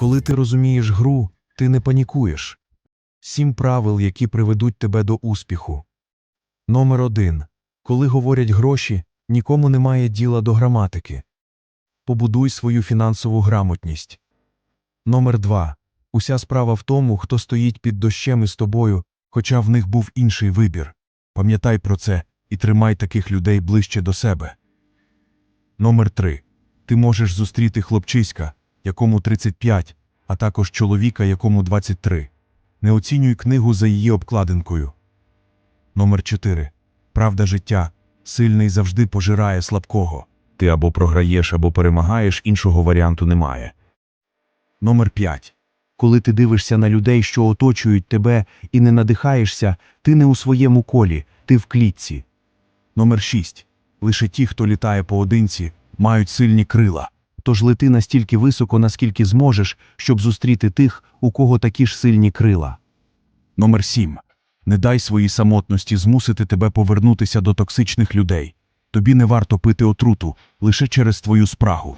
Коли ти розумієш гру, ти не панікуєш. Сім правил, які приведуть тебе до успіху. Номер один. Коли говорять гроші, нікому немає діла до граматики. Побудуй свою фінансову грамотність. Номер два. Уся справа в тому, хто стоїть під дощем із тобою, хоча в них був інший вибір. Пам'ятай про це і тримай таких людей ближче до себе. Номер 3. Ти можеш зустріти хлопчиська, якому 35, а також чоловіка, якому 23. Не оцінюй книгу за її обкладинкою. Номер 4. Правда життя. Сильний завжди пожирає слабкого. Ти або програєш, або перемагаєш, іншого варіанту немає. Номер 5. Коли ти дивишся на людей, що оточують тебе, і не надихаєшся, ти не у своєму колі, ти в клітці. Номер 6. Лише ті, хто літає поодинці, мають сильні крила. Тож лети настільки високо, наскільки зможеш, щоб зустріти тих, у кого такі ж сильні крила. Номер 7. Не дай своїй самотності змусити тебе повернутися до токсичних людей. Тобі не варто пити отруту лише через твою спрагу.